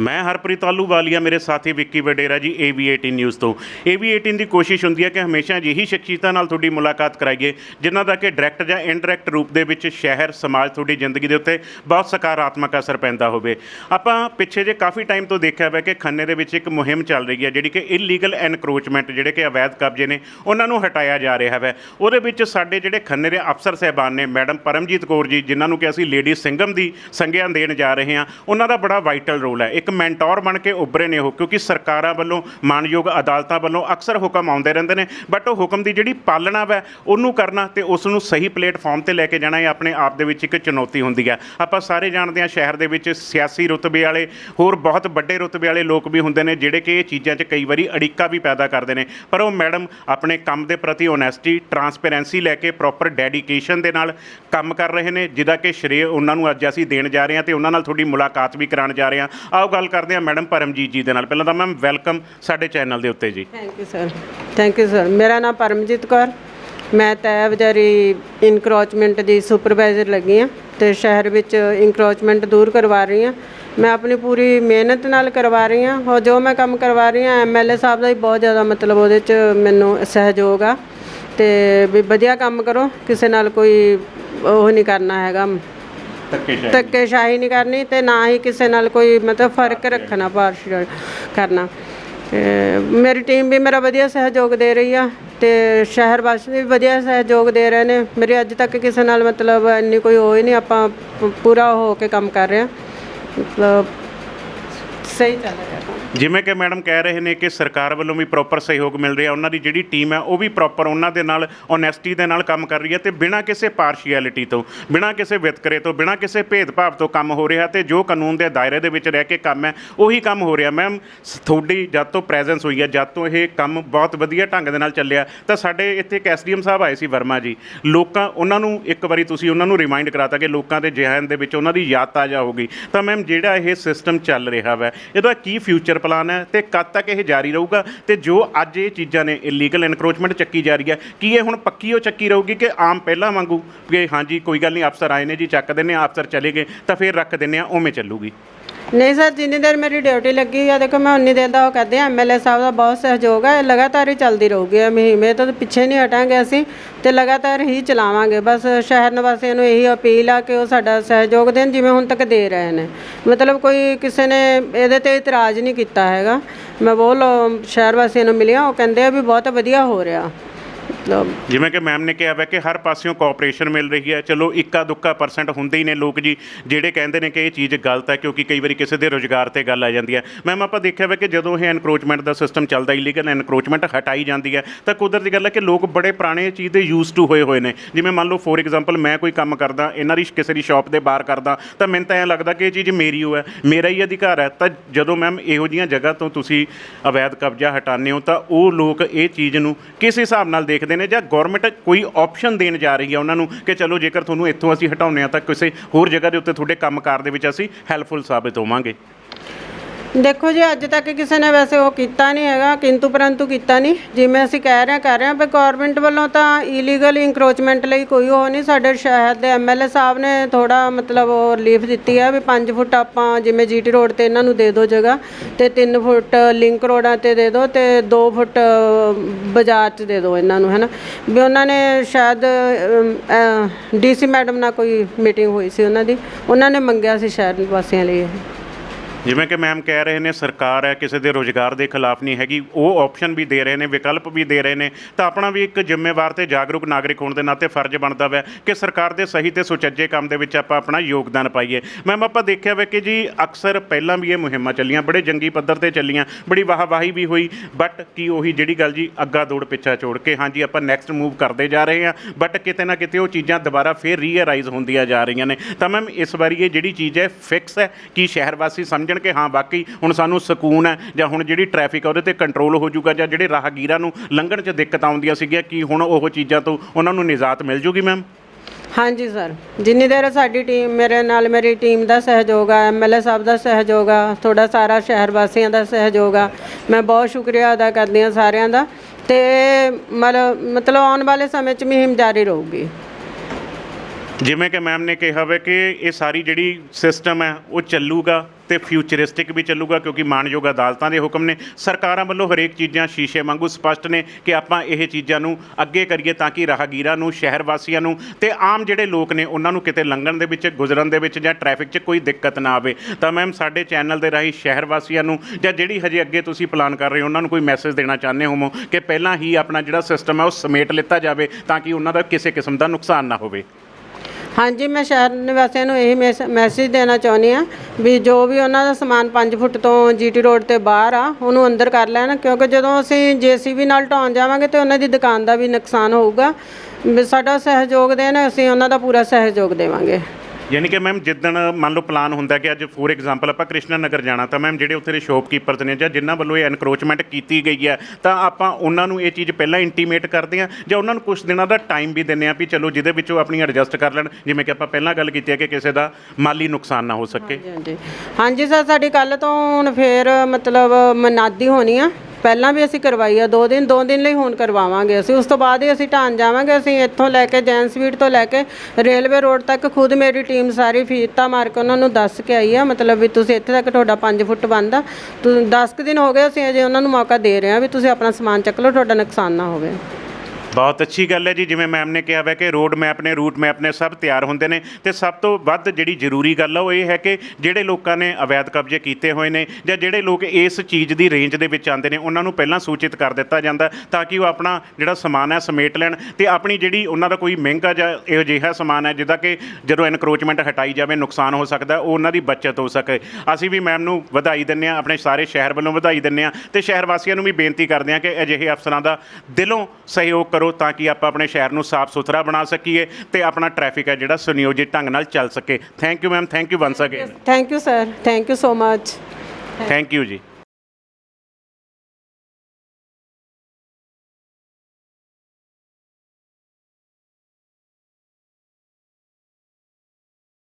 ਮੈਂ ਹਰਪ੍ਰੀਤ ਆਲੂਵਾਲੀਆ ਮੇਰੇ ਸਾਥੀ ਵਿੱਕੀ ਵਡੇਰਾ ਜੀ AV18 ਨਿਊਜ਼ ਤੋਂ। AV18 ਦੀ ਕੋਸ਼ਿਸ਼ ਹੁੰਦੀ ਹੈ ਕਿ ਹਮੇਸ਼ਾ ਅਜਿਹੀ ਸ਼ਖਸੀਅਤਾਂ ਨਾਲ ਤੁਹਾਡੀ ਮੁਲਾਕਾਤ ਕਰਾਈਏ, ਜਿਨ੍ਹਾਂ ਦਾ ਕਿ ਡਾਇਰੈਕਟ ਜਾਂ ਇਨਡਾਇਰੈਕਟ ਰੂਪ ਦੇ ਵਿੱਚ ਸ਼ਹਿਰ, ਸਮਾਜ ਤੁਹਾਡੀ ਜ਼ਿੰਦਗੀ ਦੇ ਉੱਤੇ ਬਹੁਤ ਸਕਾਰਾਤਮਕ ਅਸਰ ਪੈਂਦਾ ਹੋਵੇ। ਆਪਾਂ ਪਿੱਛੇ ਜੇ ਕਾਫੀ ਟਾਈਮ ਤੋਂ ਦੇਖਿਆ ਹੋਇਆ ਕਿ ਖੰਨੇ ਦੇ ਵਿੱਚ ਇੱਕ ਮੁਹਿੰਮ ਚੱਲ ਰਹੀ ਹੈ, ਜਿਹੜੀ ਕਿ ਇਲੀਗਲ ਐਨਕਰੋਚਮੈਂਟ ਜਿਹੜੇ ਕਿ ਅਵੈਧ ਕਬਜ਼ੇ ਨੇ, ਉਹਨਾਂ ਨੂੰ ਹਟਾਇਆ ਜਾ ਰਿਹਾ ਹੈ। ਉਹਦੇ ਵਿੱਚ ਸਾਡੇ ਜਿਹੜੇ ਖੰਨੇ ਦੇ ਅਫਸਰ ਸਹਿਬਾਨ ਨੇ, ਮੈਡਮ ਪਰਮਜੀਤ ਕੌਰ ਜੀ, ਜਿਨ੍ਹਾਂ ਨੂੰ ਕਿ ਅਸੀਂ ਲੇਡੀ ਸਿੰਘਮ ਦੀ ਸੰਗਿਆ ਦੇਣ ਜਾ ਰਹੇ ਹਾਂ, ਉਹਨਾਂ ਦਾ ਬੜਾ ਵਾਈਟਲ ਰੋਲ ਹੈ। ਇੱਕ ਮੈਂਟੋਰ ਬਣ ਕੇ ਉੱਭਰੇ ਨੇ ਉਹ, ਕਿਉਂਕਿ ਸਰਕਾਰਾਂ ਵੱਲੋਂ, ਮਾਨਯੋਗ ਅਦਾਲਤਾਂ ਵੱਲੋਂ ਅਕਸਰ ਹੁਕਮ ਆਉਂਦੇ ਰਹਿੰਦੇ ਨੇ। ਬਟ ਉਹ ਹੁਕਮ ਦੀ ਜਿਹੜੀ ਪਾਲਣਾ ਹੈ ਉਹਨੂੰ ਕਰਨਾ ਤੇ ਉਸ ਨੂੰ ਸਹੀ ਪਲੇਟਫਾਰਮ ਤੇ ਲੈ ਕੇ ਜਾਣਾ, ਇਹ ਆਪਣੇ ਆਪ ਦੇ ਵਿੱਚ ਇੱਕ ਚੁਣੌਤੀ ਹੁੰਦੀ ਹੈ। ਆਪਾਂ ਸਾਰੇ ਜਾਣਦੇ ਹਾਂ ਸ਼ਹਿਰ ਦੇ ਵਿੱਚ ਸਿਆਸੀ ਰੁਤਬੇ ਵਾਲੇ, ਹੋਰ ਬਹੁਤ ਵੱਡੇ ਰੁਤਬੇ ਵਾਲੇ ਲੋਕ ਵੀ ਹੁੰਦੇ ਨੇ, ਜਿਹੜੇ ਕਿ ਇਹ ਚੀਜ਼ਾਂ 'ਚ ਕਈ ਵਾਰੀ ਅੜਿੱਕਾ ਵੀ ਪੈਦਾ ਕਰਦੇ ਨੇ। ਪਰ ਉਹ ਮੈਡਮ ਆਪਣੇ ਕੰਮ ਦੇ ਪ੍ਰਤੀ ਓਨੈਸਟੀ ਟਰਾਂਸਪੇਰੈਂਸੀ ਲੈ ਕੇ ਪ੍ਰੋਪਰ ਡੈਡੀਕੇਸ਼ਨ ਦੇ ਨਾਲ ਕੰਮ ਕਰ ਰਹੇ ਨੇ, ਜਿਹਦਾ ਕਿ ਸ਼੍ਰੇ ਉਹਨਾਂ ਨੂੰ ਅੱਜ ਅਸੀਂ ਦੇਣ ਜਾ ਰਹੇ ਹਾਂ ਤੇ ਉਹਨਾਂ ਨਾਲ ਤੁਹਾਡੀ ਮੁਲਾਕਾਤ ਵੀ ਕਰਾਉਣ ਜਾ ਰਹੇ ਹਾਂ। ਆਓ ਗੱਲ ਕਰਦੇ ਹਾਂ ਮੈਡਮ ਪਰਮਜੀਤ ਜੀ ਦੇ ਨਾਲ। ਪਹਿਲਾਂ ਤਾਂ ਮੈਮ ਵੈਲਕਮ ਸਾਡੇ ਚੈਨਲ ਦੇ ਉੱਤੇ ਜੀ। Thank you sir thank you sir ਮੇਰਾ ਨਾਮ ਪਰਮਜੀਤ ਕੌਰ। ਮੈਂ ਤੈ ਬਜਾਰੀ ਇਨਕਰੋਚਮੈਂਟ ਦੀ ਸੁਪਰਵਾਈਜ਼ਰ ਲੱਗੀ ਹਾਂ ਤੇ ਸ਼ਹਿਰ ਵਿੱਚ ਇਨਕਰੋਚਮੈਂਟ ਦੂਰ ਕਰਵਾ ਰਹੀ ਹਾਂ। ਮੈਂ ਆਪਣੀ ਪੂਰੀ ਮਿਹਨਤ ਨਾਲ ਕਰਵਾ ਰਹੀ ਹਾਂ। ਔਰ ਜੋ ਮੈਂ ਕੰਮ ਕਰਵਾ ਰਹੀ ਹਾਂ ਐਮਐਲਏ ਸਾਹਿਬ ਦਾ ਵੀ ਬਹੁਤ ਜ਼ਿਆਦਾ ਮਤਲਬ ਉਹਦੇ 'ਚ ਮੈਨੂੰ ਸਹਿਯੋਗ ਆ। ਤੇ ਵੀ ਵਧੀਆ ਕੰਮ ਕਰੋ, ਕਿਸੇ ਨਾਲ ਕੋਈ ਉਹ ਨਹੀਂ ਕਰਨਾ ਹੈਗਾ। ਧੱਕੇ ਧੱਕੇਸ਼ਾਹੀ ਨਹੀਂ ਕਰਨੀ ਤੇ ਨਾ ਹੀ ਕਿਸੇ ਨਾਲ ਕੋਈ ਮਤਲਬ ਫ਼ਰਕ ਰੱਖਣਾ ਪਾਰਸ਼ਲ ਕਰਨਾ। ਤੇ ਮੇਰੀ ਟੀਮ ਵੀ ਮੇਰਾ ਵਧੀਆ ਸਹਿਯੋਗ ਦੇ ਰਹੀ ਆ ਤੇ ਸ਼ਹਿਰ ਵਾਸੀ ਵੀ ਵਧੀਆ ਸਹਿਯੋਗ ਦੇ ਰਹੇ ਨੇ। ਮੇਰੇ ਅੱਜ ਤੱਕ ਕਿਸੇ ਨਾਲ ਮਤਲਬ ਇੰਨੀ ਕੋਈ ਹੋਈ ਨਹੀਂ ਆਪਾਂ ਪੂਰਾ ਹੋ ਕੇ ਕੰਮ ਕਰ ਰਹੇ ਆ। ਮਤਲਬ ਸਹੀ ਚੱਲ ਰਿਹਾ ਜਿਵੇਂ ਕਿ ਮੈਡਮ ਕਹਿ ਰਹੇ ਨੇ ਕਿ ਸਰਕਾਰ ਵੱਲੋਂ ਵੀ ਪ੍ਰੋਪਰ ਸਹਿਯੋਗ ਮਿਲ ਰਿਹਾ, ਉਹਨਾਂ ਦੀ ਜਿਹੜੀ ਟੀਮ ਹੈ ਉਹ ਵੀ ਪ੍ਰੋਪਰ ਉਹਨਾਂ ਦੇ ਨਾਲ ਓਨੈਸਟੀ ਦੇ ਨਾਲ ਕੰਮ ਕਰ ਰਹੀ ਹੈ ਤੇ ਬਿਨਾਂ ਕਿਸੇ ਪਾਰਸ਼ੀਅਲਿਟੀ ਤੋਂ, ਬਿਨਾਂ ਕਿਸੇ ਵਿਤਕਰੇ ਤੋਂ, ਬਿਨਾਂ ਕਿਸੇ ਭੇਦਭਾਵ ਤੋਂ ਕੰਮ ਹੋ ਰਿਹਾ ਤੇ ਜੋ ਕਾਨੂੰਨ ਦੇ ਦਾਇਰੇ ਦੇ ਵਿੱਚ ਰਹਿ ਕੇ ਕੰਮ ਹੈ, ਉਹੀ ਕੰਮ ਹੋ ਰਿਹਾ। ਮੈਮ ਤੁਹਾਡੀ ਜਦ ਤੋਂ ਪ੍ਰੈਜ਼ੈਂਸ ਹੋਈ ਹੈ, ਜਦ ਤੋਂ ਇਹ ਕੰਮ ਬਹੁਤ ਵਧੀਆ ਢੰਗ ਦੇ ਨਾਲ ਚੱਲਿਆ, ਤਾਂ ਸਾਡੇ ਇੱਥੇ ਇੱਕ ਐਸਡੀਐਮ ਸਾਹਿਬ ਆਏ ਸੀ ਵਰਮਾ ਜੀ। ਲੋਕਾਂ, ਉਹਨਾਂ ਨੂੰ ਇੱਕ ਵਾਰੀ ਤੁਸੀਂ ਉਹਨਾਂ ਨੂੰ ਰਿਮਾਈਂਡ ਕਰਾਤਾ ਕਿ ਲੋਕਾਂ ਦੇ ਜ਼ਿਹਨ ਦੇ ਵਿੱਚ ਉਹਨਾਂ ਦੀ ਯਾਦ ਤਾਜ਼ਾ ਹੋਗੀ ਤਾਂ ਮੈਮ ਜਿਹੜਾ ਇਹ ਸਿਸਟਮ ਚੱਲ ਰਿਹਾ ਵੈ ਇਹਦਾ ਕੀ ਫਿਊਚਰ ਪਲਾਨ ਹੈ ਤੇ ਕਦ ਤੱਕ ਇਹ ਜਾਰੀ ਰਹੂਗਾ ਤੇ ਜੋ ਅੱਜ ਇਹ ਚੀਜ਼ਾਂ ਨੇ ਇਲੀਗਲ ਐਨਕਰੋਚਮੈਂਟ ਚੱਕੀ ਜਾ ਰਹੀ ਹੈ, ਕੀ ਇਹ ਹੁਣ ਪੱਕੀ ਉਹ ਚੱਕੀ ਰਹੂਗੀ ਕਿ ਆਮ ਪਹਿਲਾਂ ਵਾਂਗੂ ਕਿ ਹਾਂਜੀ, ਕੋਈ ਗੱਲ ਨਹੀਂ, ਅਫਸਰ ਆਏ ਨੇ ਜੀ, ਚੱਕ ਦਿੰਨੇ ਆ ਅਫਸਰ ਚਲੇ ਗਏ, ਤਾਂ ਫਿਰ ਰੱਖ ਦਿੰਨੇ ਆ ਉਵੇਂ ਚੱਲੂਗੀ। ਨਹੀਂ ਸਰ, ਜਿੰਨੀ ਦੇਰ ਮੇਰੀ ਡਿਊਟੀ ਲੱਗੀ ਆ, ਦੇਖੋ ਮੈਂ ਉਨੀ ਦੇਰ ਦਾ ਉਹ ਕਰਦੇ ਆ ਐਮਐਲਏ ਸਾਹਿਬ ਦਾ ਬਹੁਤ ਸਹਿਯੋਗ ਹੈ ਇਹ ਲਗਾਤਾਰ ਹੀ ਚੱਲਦੀ ਰਹੂਗੀ ਇਹ ਮੁਹਿੰਮ ਇਹ ਤਾਂ ਪਿੱਛੇ ਨਹੀਂ ਹਟਾਂਗੇ ਅਸੀਂ ਤੇ ਲਗਾਤਾਰ ਹੀ ਚਲਾਵਾਂਗੇ। ਬਸ ਸ਼ਹਿਰ ਨਿਵਾਸੀਆਂ ਨੂੰ ਇਹੀ ਅਪੀਲ ਆ ਕਿ ਉਹ ਸਾਡਾ ਸਹਿਯੋਗ ਦੇਣ, ਜਿਵੇਂ ਹੁਣ ਤੱਕ ਦੇ ਰਹੇ ਨੇ। ਮਤਲਬ ਕੋਈ ਕਿਸੇ ਨੇ ਇਹਦੇ ਤੇ ਇਤਰਾਜ਼ ਨਹੀਂ ਕੀਤਾ ਹੈਗਾ। ਮੈਂ ਬਹੁਤ ਲੋ- ਸ਼ਹਿਰ ਵਾਸੀਆਂ ਨੂੰ ਮਿਲਿਆ, ਉਹ ਕਹਿੰਦੇ ਆ ਵੀ ਬਹੁਤ ਵਧੀਆ ਹੋ ਰਿਹਾ। ਮਤਲਬ ਜਿਵੇਂ ਕਿ ਮੈਮ ਨੇ ਕਿਹਾ ਵਾ ਕਿ ਹਰ ਪਾਸਿਓਂ ਕੋਆਪਰੇਸ਼ਨ ਮਿਲ ਰਹੀ ਹੈ। ਚਲੋ, ਇੱਕਾ ਦੁੱਕਾ ਪਰਸੈਂਟ ਹੁੰਦੇ ਹੀ ਨੇ ਲੋਕ ਜੀ, ਜਿਹੜੇ ਕਹਿੰਦੇ ਨੇ ਕਿ ਇਹ ਚੀਜ਼ ਗਲਤ ਹੈ ਕਿਉਂਕਿ ਕਈ ਵਾਰੀ ਕਿਸੇ ਦੇ ਰੋਜ਼ਗਾਰ ਤੇ ਗੱਲ ਆ ਜਾਂਦੀ ਹੈ। ਮੈਮ, ਆਪਾਂ ਦੇਖਿਆ ਵਾ ਕਿ ਜਦੋਂ ਇਹ ਐਨਕਰੋਚਮੈਂਟ ਦਾ ਸਿਸਟਮ ਚੱਲਦਾ ਇਲੀਗਲ ਐਨਕਰੋਚਮੈਂਟ ਹਟਾਈ ਜਾਂਦੀ ਹੈ, ਤਾਂ ਕੁਦਰਤੀ ਗੱਲ ਹੈ ਕਿ ਲੋਕ ਬੜੇ ਪੁਰਾਣੇ ਚੀਜ਼ ਦੇ ਯੂਜ਼ ਟੂ ਹੋਏ ਹੋਏ ਨੇ। ਜਿਵੇਂ ਮੰਨ ਲਓ ਫੋਰ ਐਗਜ਼ਾਮਪਲ ਮੈਂ ਕੋਈ ਕੰਮ ਕਰਦਾ, ਇਹਨਾਂ ਦੀ ਕਿਸੇ ਦੀ ਸ਼ਾਪ ਦੇ ਬਾਹਰ ਕਰਦਾ, ਤਾਂ ਮੈਨੂੰ ਤਾਂ ਐਂ ਲੱਗਦਾ ਕਿ ਇਹ ਚੀਜ਼ ਮੇਰੀ ਓ ਹੈ, ਮੇਰਾ ਹੀ ਅਧਿਕਾਰ ਹੈ। ਤਾਂ ਜਦੋਂ ਮੈਮ ਇਹੋ ਜੀਆਂ ਜਗ੍ਹਾ ਤੋਂ ਤੁਸੀਂ ਅਵੈਧ ਕਬਜ਼ਾ ਹਟਾਉਂਦੇ ਹੋ, ਤਾਂ ਉਹ ਲੋਕ ਇਹ ਚੀਜ਼ ਨੂੰ ਕਿਸ ਹਿਸਾਬ ਨਾਲ ਦੇਖਦੇ ਨੇ ਜਾਂ ਗਵਰਨਮੈਂਟ ਕੋਈ ਆਪਸ਼ਨ ਦੇਣ ਜਾ ਰਹੀ ਹੈ ਉਹਨਾਂ ਨੂੰ ਕਿ ਚਲੋ ਜੇਕਰ ਤੁਹਾਨੂੰ ਇੱਥੋਂ ਅਸੀਂ ਹਟਾਉਂਦੇ ਆ ਤਾਂ ਕਿਸੇ ਹੋਰ ਜਗ੍ਹਾ ਦੇ ਉੱਤੇ ਤੁਹਾਡੇ ਕੰਮਕਾਰ ਦੇ ਵਿੱਚ ਅਸੀਂ ਹੈਲਪਫੁਲ ਸਾਬਿਤ ਹੋਵਾਂਗੇ। ਦੇਖੋ ਜੀ, ਅੱਜ ਤੱਕ ਕਿਸੇ ਨੇ ਵੈਸੇ ਉਹ ਕੀਤਾ ਨਹੀਂ ਹੈਗਾ, ਕਿੰਤੂ ਪਰੰਤੂ ਕੀਤਾ ਨਹੀਂ। ਜਿਵੇਂ ਅਸੀਂ ਕਹਿ ਰਹੇ ਹਾਂ ਕਰ ਰਹੇ ਹਾਂ ਵੀ ਗਵਰਨਮੈਂਟ ਵੱਲੋਂ ਤਾਂ ਇਲੀਗਲ ਇਨਕਰੋਚਮੈਂਟ ਲਈ ਕੋਈ ਉਹ ਨਹੀਂ, ਸਾਡੇ ਸ਼ਹਿਰ ਦੇ ਐਮਐਲਏ ਸਾਹਿਬ ਨੇ ਥੋੜਾ ਮਤਲਬ ਉਹ ਰਿਲੀਫ ਦਿੱਤੀ ਹੈ ਵੀ 5 ਫੁੱਟ ਆਪਾਂ ਜਿਵੇਂ ਜੀਟੀ ਰੋਡ ਤੇ ਇਹਨਾਂ ਨੂੰ ਦੇ ਦਿਓ ਜਗ੍ਹਾ ਤੇ 3 ਫੁੱਟ ਲਿੰਕ ਰੋਡਾਂ ਤੇ ਦੇ ਦਿਓ ਤੇ 2 ਫੁੱਟ ਬਾਜ਼ਾਰ 'ਚ ਦੇ ਦਿਓ ਇਹਨਾਂ ਨੂੰ, ਹੈਨਾ। ਵੀ ਉਹਨਾਂ ਨੇ ਸ਼ਾਇਦ ਡੀਸੀ ਮੈਡਮ ਨਾਲ ਕੋਈ ਮੀਟਿੰਗ ਹੋਈ ਸੀ ਉਹਨਾਂ ਦੀ। ਉਹਨਾਂ ਨੇ ਮੰਗਿਆ ਸੀ ਸ਼ਹਿਰ ਵਾਸੀਆਂ ਲਈ ਇਹ। ਜਿਵੇਂ ਕਿ ਮੈਮ ਕਹਿ ਰਹੇ ਨੇ, ਸਰਕਾਰ ਹੈ, ਕਿਸੇ ਦੇ ਰੋਜ਼ਗਾਰ ਦੇ ਖਿਲਾਫ ਨਹੀਂ ਹੈਗੀ। ਉਹ ਆਪਸ਼ਨ ਵੀ ਦੇ ਰਹੇ ਨੇ, ਵਿਕਲਪ ਵੀ ਦੇ ਰਹੇ ਨੇ। ਤਾਂ ਆਪਣਾ ਵੀ ਇੱਕ ਜ਼ਿੰਮੇਵਾਰ ਤੇ ਜਾਗਰੂਕ ਨਾਗਰਿਕ ਹੋਣ ਦੇ ਨਾਤੇ ਫਰਜ਼ ਬਣਦਾ ਵੈ ਕਿ ਸਰਕਾਰ ਦੇ ਸਹੀ ਤੇ ਸੁਚੱਜੇ ਕੰਮ ਦੇ ਵਿੱਚ ਆਪਾਂ ਆਪਣਾ ਯੋਗਦਾਨ ਪਾਈਏ। ਮੈਮ ਆਪਾਂ ਦੇਖਿਆ ਵੇ ਕਿ ਜੀ ਅਕਸਰ ਪਹਿਲਾਂ ਵੀ ਇਹ ਮੁਹਿੰਮਾਂ ਚੱਲੀਆਂ, ਬੜੇ ਜੰਗੀ ਪੱਧਰ ਤੇ ਚੱਲੀਆਂ, ਬੜੀ ਵਾਹਵਾਹੀ ਵੀ ਹੋਈ। ਬਟ ਕੀ ਉਹੀ ਜਿਹੜੀ ਗੱਲ ਜੀ, ਅੱਗਾ ਦੌੜ ਪਿੱਛਾ ਛੋੜ ਕੇ, ਹਾਂਜੀ, ਆਪਾਂ ਨੈਕਸਟ ਮੂਵ ਕਰਦੇ ਜਾ ਰਹੇ ਹਾਂ। ਬਟ ਕਿਤੇ ਨਾ ਕਿਤੇ ਉਹ ਚੀਜ਼ਾਂ ਦੁਬਾਰਾ ਫੇਰ ਰੀਅਰਾਈਜ਼ ਹੁੰਦੀਆਂ ਜਾ ਰਹੀਆਂ ਨੇ। ਤਾਂ ਮੈਮ ਇਸ ਵਾਰੀ ਇਹ ਜਿਹੜੀ ਚੀਜ਼ ਹੈ ਫਿਕਸ ਹੈ। ਕਿ ਸ਼ਹਿਰ ਵਾਸੀ ਸਮਝਣ ਕਿ ਹਾਂ, ਵਾਕਈ ਹੁਣ ਸਾਨੂੰ ਸਕੂਨ ਹੈ ਜਾਂ ਹੁਣ ਜਿਹੜੀ ਟ੍ਰੈਫਿਕ ਹੈ ਉਹਦੇ ਤੇ ਕੰਟਰੋਲ ਹੋ ਜਾਊਗਾ ਜਾਂ ਜਿਹੜੇ ਰਾਹਗੀਰਾਂ ਨੂੰ ਲੰਘਣ 'ਚ ਦਿੱਕਤ ਆਉਂਦੀਆਂ ਸੀਗੀਆਂ, ਕਿ ਹੁਣ ਉਹ ਚੀਜ਼ਾਂ ਤੋਂ ਉਹਨਾਂ ਨੂੰ ਨਿਜਾਤ ਮਿਲ ਜੂਗੀ ਮੈਮ ਹਾਂਜੀ ਸਰ ਜਿੰਨੀ ਦੇਰ ਸਾਡੀ ਟੀਮ ਮੇਰੇ ਨਾਲ ਮੇਰੀ ਟੀਮ ਦਾ ਸਹਿਯੋਗ ਆ ਐਮਐਲਏ ਸਾਹਿਬ ਦਾ ਸਹਿਯੋਗ ਆ, ਤੁਹਾਡਾ ਸਾਰਾ ਸ਼ਹਿਰ ਵਾਸੀਆਂ ਦਾ ਸਹਿਯੋਗ ਆ, ਮੈਂ ਬਹੁਤ ਸ਼ੁਕਰੀਆ ਅਦਾ ਕਰਦੀ ਹਾਂ ਸਾਰਿਆਂ ਦਾ ਤੇ ਮਤਲਬ ਮਤਲਬ ਆਉਣ ਵਾਲੇ ਸਮੇਂ 'ਚ ਮੁਹਿੰਮ ਜਾਰੀ ਰਹੂਗੀ। ਜਿਵੇਂ ਕਿ ਮੈਮ ਨੇ ਕਿਹਾ ਵੇ ਕਿ ਇਹ ਸਾਰੀ ਜਿਹੜੀ ਸਿਸਟਮ ਹੈ, ਉਹ ਚੱਲੂਗਾ ਤੇ ਫਿਊਚਰਿਸਟਿਕ ਵੀ ਚੱਲੂਗਾ ਕਿਉਂਕਿ ਮਾਨਯੋਗ ਅਦਾਲਤਾਂ ਦੇ ਹੁਕਮ ਨੇ। ਸਰਕਾਰਾਂ ਵੱਲੋਂ ਹਰੇਕ ਚੀਜ਼ਾਂ ਸ਼ੀਸ਼ੇ ਵਾਂਗੂ ਸਪਸ਼ਟ ਨੇ ਕਿ ਆਪਾਂ ਇਹ ਚੀਜ਼ਾਂ ਨੂੰ ਅੱਗੇ ਕਰੀਏ ਤਾਂ ਕਿ ਰਾਹਗੀਰਾਂ ਨੂੰ, ਸ਼ਹਿਰ ਵਾਸੀਆਂ ਨੂੰ ਤੇ ਆਮ ਜਿਹੜੇ ਲੋਕ ਨੇ, ਉਹਨਾਂ ਨੂੰ ਕਿਤੇ ਲੰਘਣ ਦੇ ਵਿੱਚ, ਗੁਜ਼ਰਨ ਦੇ ਵਿੱਚ ਜਾਂ ਟ੍ਰੈਫਿਕ 'ਚ ਕੋਈ ਦਿੱਕਤ ਨਾ ਆਵੇ। ਤਾਂ ਮੈਮ ਸਾਡੇ ਚੈਨਲ ਦੇ ਰਾਹੀਂ ਸ਼ਹਿਰ ਵਾਸੀਆਂ ਨੂੰ ਜਾਂ ਜਿਹੜੀ ਹਜੇ ਅੱਗੇ ਤੁਸੀਂ ਪਲਾਨ ਕਰ ਰਹੇ ਹੋ, ਉਹਨਾਂ ਨੂੰ ਕੋਈ ਮੈਸੇਜ ਦੇਣਾ ਚਾਹੁੰਦੇ ਹੋਵੋ ਕਿ ਪਹਿਲਾਂ ਹੀ ਆਪਣਾ ਜਿਹੜਾ ਸਿਸਟਮ ਹੈ, ਉਹ ਸਮੇਟ ਲਿੱਤਾ ਜਾਵੇ ਤਾਂ ਕਿ ਉਹਨਾਂ ਦਾ ਕਿਸੇ ਕਿਸਮ ਦਾ ਨੁਕਸਾਨ ਨਾ ਹੋਵੇ। ਹਾਂਜੀ, ਮੈਂ ਸ਼ਹਿਰ ਨਿਵਾਸੀਆਂ ਨੂੰ ਇਹ ਮੈਸੇਜ ਦੇਣਾ ਚਾਹੁੰਦੀ ਆ ਵੀ ਜੋ ਵੀ ਉਹਨਾਂ ਦਾ ਸਮਾਨ 5 ਫੁੱਟ ਤੋਂ ਜੀਟੀ ਰੋਡ ਤੇ ਬਾਹਰ ਆ, ਉਹਨੂੰ ਅੰਦਰ ਕਰ ਲੈਣ, ਕਿਉਂਕਿ ਜਦੋਂ ਅਸੀਂ ਜੀਸੀਬੀ ਨਾਲ ਢਾਉਣ ਜਾਵਾਂਗੇ ਤੇ ਉਹਨਾਂ ਦੀ ਦੁਕਾਨ ਦਾ ਵੀ ਨੁਕਸਾਨ ਹੋਊਗਾ। ਸਾਡਾ ਸਹਿਯੋਗ ਦੇਣ, ਅਸੀਂ ਉਹਨਾਂ ਦਾ ਪੂਰਾ ਸਹਿਯੋਗ ਦੇਵਾਂਗੇ। ਯਾਨੀ ਕਿ ਮੈਮ, ਜਿੱਦਣ ਮੰਨ ਲਓ ਪਲਾਨ ਹੁੰਦਾ ਕਿ ਅੱਜ ਫੋਰ ਐਗਜ਼ਾਮਪਲ ਆਪਾਂ ਕ੍ਰਿਸ਼ਨਾ ਨਗਰ ਜਾਣਾ, ਤਾਂ ਮੈਮ ਜਿਹੜੇ ਉੱਥੇ ਦੇ ਸ਼ੋਪਕੀਪਰਸ ਨੇ ਜਾਂ ਜਿਨ੍ਹਾਂ ਵੱਲੋਂ ਇਹ ਐਨਕਰੋਚਮੈਂਟ ਕੀਤੀ ਗਈ ਹੈ, ਤਾਂ ਆਪਾਂ ਉਹਨਾਂ ਨੂੰ ਇਹ ਚੀਜ਼ ਪਹਿਲਾਂ ਇੰਟੀਮੇਟ ਕਰਦੇ ਹਾਂ ਜਾਂ ਉਹਨਾਂ ਨੂੰ ਕੁਝ ਦਿਨਾਂ ਦਾ ਟਾਈਮ ਵੀ ਦਿੰਦੇ ਹਾਂ ਵੀ ਚਲੋ ਜਿਹਦੇ ਵਿੱਚ ਉਹ ਆਪਣੀ ਐਡਜਸਟ ਕਰ ਲੈਣ, ਜਿਵੇਂ ਕਿ ਆਪਾਂ ਪਹਿਲਾਂ ਗੱਲ ਕੀਤੀ ਹੈ ਕਿ ਕਿਸੇ ਦਾ ਮਾਲੀ ਨੁਕਸਾਨ ਨਾ ਹੋ ਸਕੇ। ਹਾਂਜੀ ਹਾਂਜੀ। ਸਰ ਸਾਡੀ ਕੱਲ ਤੋਂ ਹੁਣ ਫੇਰ ਮਤਲਬ ਮਨਾਦੀ ਹੋਣੀ ਆ। ਪਹਿਲਾਂ ਵੀ ਅਸੀਂ ਕਰਵਾਈ ਆ, ਦੋ ਦਿਨ ਦੋ ਦਿਨ ਲਈ ਹੁਣ ਕਰਵਾਵਾਂਗੇ ਅਸੀਂ। ਉਸ ਤੋਂ ਬਾਅਦ ਹੀ ਅਸੀਂ ਢਾਣ ਜਾਵਾਂਗੇ, ਅਸੀਂ ਇੱਥੋਂ ਲੈ ਕੇ ਜੈਨ ਸਵੀਟ ਤੋਂ ਲੈ ਕੇ ਰੇਲਵੇ ਰੋਡ ਤੱਕ ਖੁਦ ਮੇਰੀ ਟੀਮ ਸਾਰੀ ਫੀਤਾ ਮਾਰ ਕੇ ਉਹਨਾਂ ਨੂੰ ਦੱਸ ਕੇ ਆਈ ਆ, ਮਤਲਬ ਵੀ ਤੁਸੀਂ ਇੱਥੇ ਤੱਕ ਤੁਹਾਡਾ 5 ਫੁੱਟ ਬੰਦਾ ਤੁਸੀਂ 10 ਕੁ ਦਿਨ ਹੋ ਗਏ ਅਸੀਂ ਅਜੇ ਉਹਨਾਂ ਨੂੰ ਮੌਕਾ ਦੇ ਰਹੇ ਹਾਂ ਵੀ ਤੁਸੀਂ ਆਪਣਾ ਸਮਾਨ ਚੱਕ ਲਓ, ਤੁਹਾਡਾ ਨੁਕਸਾਨ ਨਾ ਹੋਵੇ। ਬਹੁਤ ਅੱਛੀ ਗੱਲ ਹੈ ਜੀ। ਜਿਵੇਂ ਮੈਮ ਨੇ ਕਿਹਾ ਵੈ ਕਿ ਰੋਡ ਮੈਪ ਨੇ ਰੂਟ ਮੈਪ ਨੇ ਸਭ ਤਿਆਰ ਹੁੰਦੇ ਨੇ ਤੇ ਸਭ ਤੋਂ ਵੱਧ ਜਿਹੜੀ ਜ਼ਰੂਰੀ ਗੱਲ ਆ ਉਹ ਇਹ ਹੈ ਕਿ ਜਿਹੜੇ ਲੋਕਾਂ ਨੇ ਅਵੈਧ ਕਬਜ਼ੇ ਕੀਤੇ ਹੋਏ ਨੇ ਜਾਂ ਜਿਹੜੇ ਲੋਕ ਇਸ ਚੀਜ਼ ਦੀ ਰੇਂਜ ਦੇ ਵਿੱਚ ਆਉਂਦੇ ਨੇ, ਉਹਨਾਂ ਨੂੰ ਪਹਿਲਾਂ ਸੂਚਿਤ ਕਰ ਦਿੱਤਾ ਜਾਂਦਾ ਤਾਂ ਕਿ ਉਹ ਆਪਣਾ ਜਿਹੜਾ ਸਮਾਨ ਹੈ ਸਮੇਟ ਲੈਣ ਤੇ ਆਪਣੀ ਜਿਹੜੀ ਉਹਨਾਂ ਦਾ ਕੋਈ ਮਹਿੰਗਾ ਜਾਂ ਇਹੋ ਜਿਹਾ ਸਮਾਨ ਹੈ, ਜਿਹਦਾ ਕਿ ਜਦੋਂ ਐਨਕਰੋਚਮੈਂਟ ਹਟਾਈ ਜਾਵੇ, ਨੁਕਸਾਨ ਹੋ ਸਕਦਾ, ਉਹ ਉਹਨਾਂ ਦੀ ਬਚਤ ਹੋ ਸਕੇ। ਅਸੀਂ ਵੀ ਮੈਮ ਨੂੰ ਵਧਾਈ ਦਿੰਦੇ ਹਾਂ, ਆਪਣੇ ਸਾਰੇ ਸ਼ਹਿਰ ਵੱਲੋਂ ਵਧਾਈ ਦਿੰਦੇ ਹਾਂ ਤੇ ਸ਼ਹਿਰ ਵਾਸੀਆਂ ਨੂੰ ਵੀ ਬੇਨਤੀ ਕਰਦੇ ਹਾਂ ਕਿ ਅਜਿਹੇ ਅਫਸਰਾਂ ਦਾ ਦਿਲੋਂ ਸਹਿਯੋਗ ਕਰੋ। ਕਰੋ ਤਾਂ ਕਿ ਆਪਾਂ ਆਪਣੇ ਸ਼ਹਿਰ ਨੂੰ ਸਾਫ਼ ਸੁਥਰਾ ਬਣਾ ਸਕੀਏ ਤੇ ਆਪਣਾ ਟ੍ਰੈਫਿਕ ਹੈ ਜਿਹੜਾ ਸੁਨਿਯੋਜਿਤ ਢੰਗ ਨਾਲ ਚੱਲ ਸਕੇ। Thank you ma'am thank you once again thank you sir thank you so much thank you ਜੀ।